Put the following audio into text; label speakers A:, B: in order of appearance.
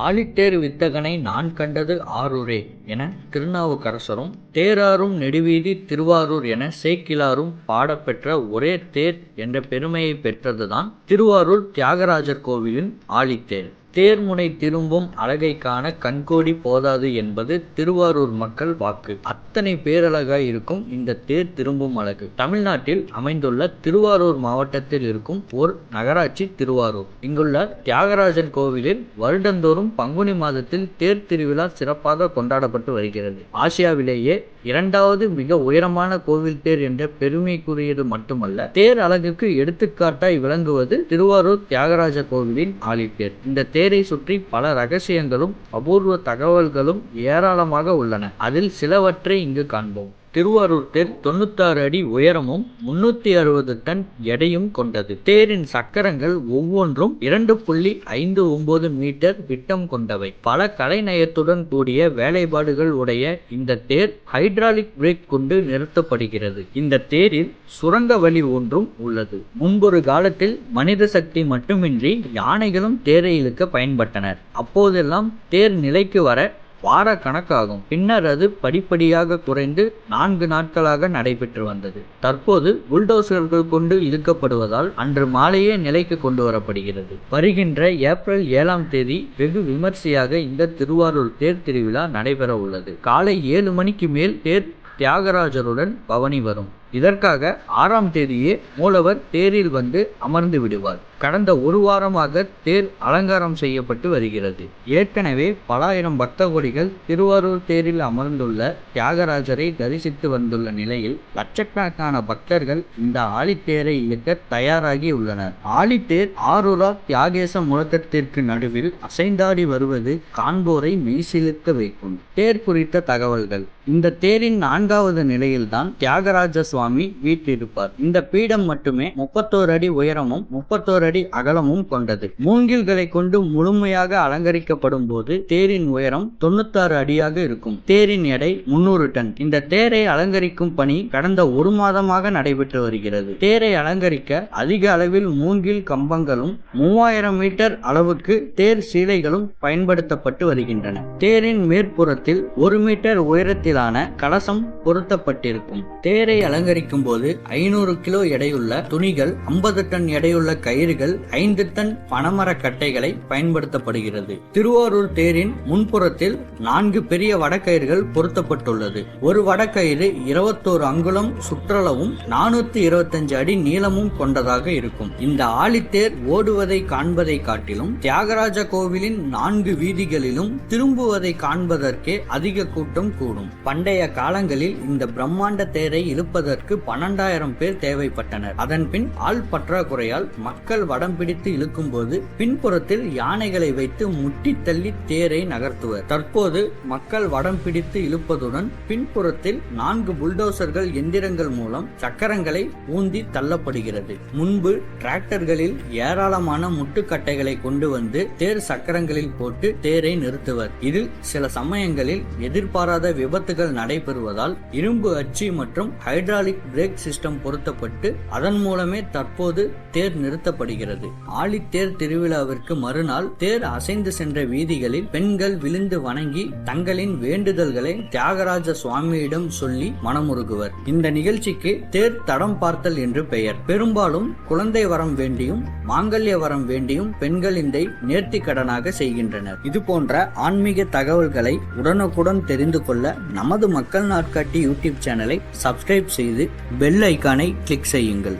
A: ஆழித்தேர் வித்தகனை நான் கண்டது ஆரூரே என திருநாவுக்கரசரும் தேராரும் நெடுவீதி திருவாரூர் என சேக்கிலாரும் பாடப்பெற்ற ஒரே தேர் என்ற பெருமையை பெற்றதுதான் திருவாரூர் தியாகராஜர் கோவிலின் ஆழித்தேர். தேர்முனை திரும்பும் அழகை காண கண்கோடி போதாது என்பது திருவாரூர் மக்கள் வாக்கு. அத்தனை பேரழகாய் இருக்கும் இந்த தேர் திரும்பும் அழகு. தமிழ்நாட்டில் அமைந்துள்ள திருவாரூர் மாவட்டத்தில் இருக்கும் ஓர் நகராட்சி திருவாரூர். இங்குள்ள தியாகராஜன் கோவிலில் வருடந்தோறும் பங்குனி மாதத்தில் தேர் திருவிழா சிறப்பாக கொண்டாடப்பட்டு வருகிறது. ஆசியாவிலேயே இரண்டாவது மிக உயரமான கோவில் தேர் என்ற பெருமைக்குரியது மட்டுமல்ல தேர் அழகுக்கு எடுத்துக்காட்டாய் விளங்குவது திருவாரூர் தியாகராஜ கோவிலின் ஆழித்தேர் இந்த தேரை சுற்றி பல ரகசியங்களும் அபூர்வ தகவல்களும் ஏராளமாக உள்ளன. அதில் சிலவற்றை இங்கு காண்போம். திருவாரூர் தேர் தொண்ணூத்தாறு அடி உயரமும் முன்னூத்தி அறுபது டன் எடையும் கொண்டது. தேரின் சக்கரங்கள் ஒவ்வொன்றும் இரண்டு புள்ளி ஐந்து ஒன்பது மீட்டர் விட்டம் கொண்டவை. பல கலைநயத்துடன் கூடிய வேலைப்பாடுகள் உடைய இந்த தேர் ஹைட்ராலிக் பிரேக் கொண்டு நிறுத்தப்படுகிறது. இந்த தேரில் சுரங்க வழி ஒன்றும் உள்ளது. முன்பொரு காலத்தில் மனித சக்தி மட்டுமின்றி யானைகளும் தேரை இழுக்க பயன்பட்டனர். அப்போதெல்லாம் தேர் நிலைக்கு வர வார கணக்காகும் பின்னர் அது படிப்படியாக குறைந்து நான்கு நாட்களாக நடைபெற்று வந்தது. தற்போது புல்டோசர்கள் கொண்டு இழுக்கப்படுவதால் அன்று மாலையே நிலைக்கு கொண்டு வரப்படுகிறது. வருகின்ற ஏப்ரல் ஏழாம் தேதி வெகு விமர்சையாக இந்த திருவாரூர் தேர் திருவிழா நடைபெற உள்ளது காலை ஏழு மணிக்கு மேல் தேர் தியாகராஜருடன் பவனி வரும். இதற்காக ஆறாம் தேதியே மூலவர் தேரில் வந்து அமர்ந்து விடுவார். கடந்த ஒரு வாரமாக தேர் அலங்காரம் செய்யப்பட்டு வருகிறது. ஏற்கனவே பல ஆயிரம் பக்த கோடிகள் திருவாரூர் தேரில் அமர்ந்துள்ள தியாகராஜரை தரிசித்து வந்துள்ள நிலையில் லட்சக்கணக்கான பக்தர்கள் இந்த ஆழித்தேரை இயக்க தயாராகி உள்ளனர். ஆழித்தேர் ஆரூரா தியாகேச முழக்கத்திற்கு நடுவில் அசைந்தாடி வருவது காண்போரை மெய்சிலிருக்க வைக்கும். தேர் குறித்த தகவல்கள். இந்த தேரின் நான்காவது நிலையில்தான் தியாகராஜ சுவாமி வீற்றிருப்பார். இந்த பீடம் மட்டுமே முப்பத்தோரு அடி உயரமும் முப்பத்தோரு அடி அகலமும் கொண்டது. மூங்கில்களை கொண்டு முழுமையாக அலங்கரிக்கப்படும் போது தேரின் உயரம் தொண்ணூத்தாறு அடியாக இருக்கும். தேரின் எடை முன்னூறு டன். இந்த தேரை அலங்கரிக்கும் பணி கடந்த ஒரு மாதமாக நடைபெற்று வருகிறது. தேரை அலங்கரிக்க அதிக அளவில் மூங்கில் கம்பங்களும் மூவாயிரம் மீட்டர் அளவுக்கு தேர் சீலைகளும் பயன்படுத்தப்பட்டு வருகின்றன. தேரின் மேற்புறத்தில் ஒரு மீட்டர் உயரத்திலான கலசம் பொருத்தப்பட்டிருக்கும். தேரை சுத்திகரிக்கும் போது ஐநூறு கிலோ எடையுள்ள துணிகள் ஐம்பது டன் எடையுள்ள கயிறுகள் ஐந்து டன் பனமர கட்டைகளை பயன்படுத்தப்படுகிறது. திருவாரூர் தேரின் முன்புறத்தில் நான்கு பெரிய வடக்கயிறுகள் பொருத்தப்பட்டுள்ளது. ஒரு வடக்கயிறு இருபத்தோரு அங்குலம் சுற்றளவும் நானூத்தி இருபத்தஞ்சு அடி நீளமும் கொண்டதாக இருக்கும். இந்த ஆழித்தேர் ஓடுவதை காண்பதை காட்டிலும் தியாகராஜ கோவிலின் நான்கு வீதிகளிலும் திரும்புவதை காண்பதற்கே அதிக கூட்டம் கூடும். பண்டைய காலங்களில் இந்த பிரம்மாண்ட தேரை இழுப்பதற்கு பன்னெண்டாயிரம் பேர் தேவைப்பட்டனர். அதன்பின் ஆள் பற்றாக்குறையால் மக்கள் வடம் பிடித்து இழுக்கும் போது பின்புறத்தில் யானைகளை வைத்து முட்டி தள்ளி தேரை நகர்த்துவர். தற்போது மக்கள் வடம் பிடித்து இழுப்பதுடன் பின்புறத்தில் நான்கு புல்டோசர்கள் எந்திரங்கள் மூலம் சக்கரங்களை ஊந்தி தள்ளப்படுகிறது. முன்பு டிராக்டர்களில் ஏராளமான முட்டுக்கட்டைகளை கொண்டு வந்து தேர் சக்கரங்களில் போட்டு தேரை நிறுத்துவர். இதில் சில சமயங்களில் எதிர்பாராத விபத்துகள் நடைபெறுவதால் இரும்பு அச்சு மற்றும் ஹைட்ராலிக் பிரேக் சிஸ்டம் பொருத்தப்பட்டு அதன் மூலமே தற்போது தேர் நிறுத்தப்படுகிறது. ஆழித்தேர் திருவிழாவிற்கு மறுநாள் தேர் அசைந்து சென்ற வீதிகளில் பெண்கள் விழுந்து வணங்கி தங்களின் வேண்டுதல்களை தியாகராஜ சுவாமியிடம் சொல்லி மனமுருகுவர். இந்த நிகழ்ச்சிக்கு தேர் தடம் பார்த்தல் என்று பெயர். பெரும்பாலும் குழந்தை வரம் வேண்டியும் மாங்கல்ய வரம் வேண்டியும் பெண்கள் இதை நேர்த்தி கடனாக செய்கின்றனர். இது போன்ற ஆன்மீக தகவல்களை உடனுக்குடன் தெரிந்து கொள்ள நமது மக்கள் நாட்காட்டி யூடியூப் சேனலை சப்ஸ்கிரைப் செய்து பெல் ஐக்கானை கிளிக் செய்யுங்கள்.